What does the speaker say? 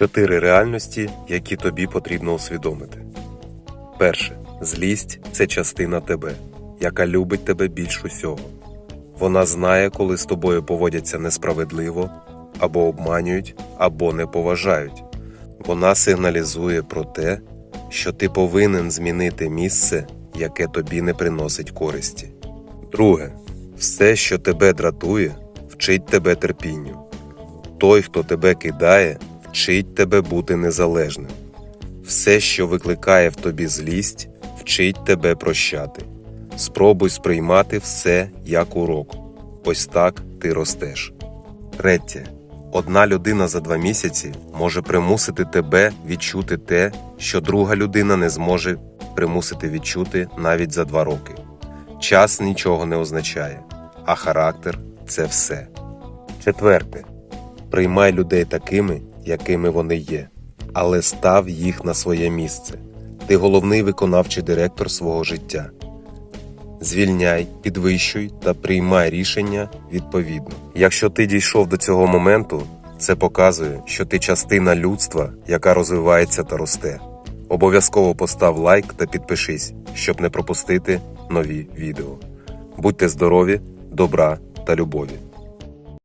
Чотири реальності, які тобі потрібно усвідомити. Перше. Злість це частина тебе, яка любить тебе більш усього. Вона знає, коли з тобою поводяться несправедливо, або обманюють, або не поважають. Вона сигналізує про те, що ти повинен змінити місце, яке тобі не приносить користі. Друге, все, що тебе дратує, вчить тебе терпінню. Той, хто тебе кидає, вчить тебе бути незалежним. Все, що викликає в тобі злість, вчить тебе прощати. Спробуй сприймати все як урок. Ось так ти ростеш. Третє. Одна людина за два місяці може примусити тебе відчути те, що друга людина не зможе примусити відчути навіть за два роки. Час нічого не означає, а характер це все. Четверте. Приймай людей такими, якими вони є, але став їх на своє місце. Ти головний виконавчий директор свого життя. Звільняй, підвищуй та приймай рішення відповідно. Якщо ти дійшов до цього моменту, це показує, що ти частина людства, яка розвивається та росте. Обов'язково постав лайк та підпишись, щоб не пропустити нові відео. Будьте здорові, добра та любові!